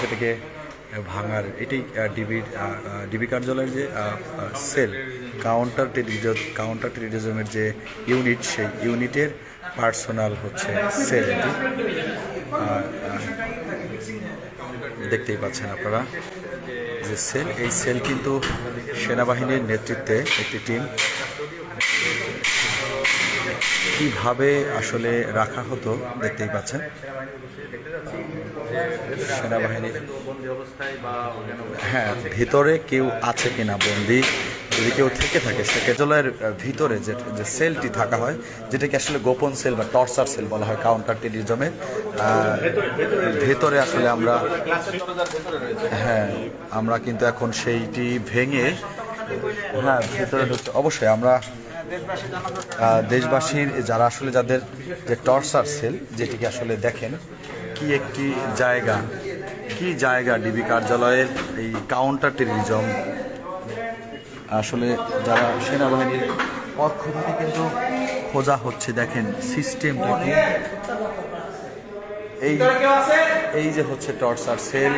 সেটাকে ভাঙার, এটি ডিবির ডিবি কার্যালয়ের যে সেল কাউন্টার টেরিজম কাউন্টার টেরিজমের যে ইউনিট সেই ইউনিটের পার্সোনাল হচ্ছে সেল দেখতেই পাচ্ছেন আপনারা যে সেল, এই সেল কিন্তু সেনাবাহিনীর নেতৃত্বে একটি টিম কীভাবে আসলে রাখা হতো, দেখতেই পাচ্ছেন। সেনাবাহিনীর। হ্যাঁ ভিতরে কেউ আছে কিনা বন্দি, যদি কেউ থেকে থাকে, সে কার্যালয়ের ভিতরে যে যে সেলটি থাকা হয়, যেটাকে আসলে গোপন সেল বা টর্চার সেল বলা হয়, কাউন্টার টেরিজমে ভেতরে আসলে আমরা হ্যাঁ আমরা কিন্তু এখন সেইটি ভেঙে হ্যাঁ ভেতরে ঢুকতে, অবশ্যই আমরা দেশবাসীর, যারা আসলে যাদের যে টর্চার সেল, যেটিকে আসলে দেখেন কি একটি জায়গা? কি জায়গা ডিবি কার্যালয়ের এই কাউন্টার টেরিজম আসলে যারা সেনাবাহিনীর পক্ষ থেকে কিন্তু খোঁজা হচ্ছে, দেখেন সিস্টেমটা কি। এই এই যে হচ্ছে টর্চার সেল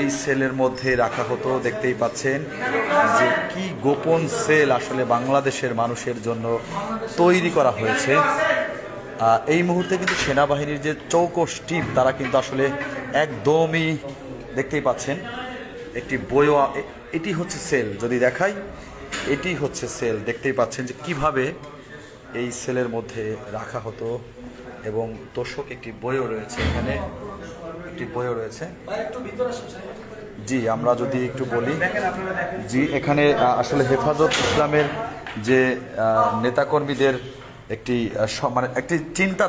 এই সেলের মধ্যে রাখা হতো, দেখতেই পাচ্ছেন যে কি গোপন সেল আসলে বাংলাদেশের মানুষের জন্য তৈরি করা হয়েছে। এই মুহূর্তে কিন্তু সেনাবাহিনীর যে চৌকস টিম, তারা কিন্তু আসলে একদমই দেখতেই পাচ্ছেন, একটি বইও এটি হচ্ছে সেল। যদি দেখাই, এটি হচ্ছে সেল। দেখতেই পাচ্ছেন যে কীভাবে এই সেলের মধ্যে রাখা হতো এবং তোষক একটি বইও রয়েছে এখানে, একটি বইও রয়েছে। জি, আমরা যদি একটু বলি, জি, এখানে আসলে হেফাজত ইসলামের যে নেতাকর্মীদের একটি মানে একটি চিন্তা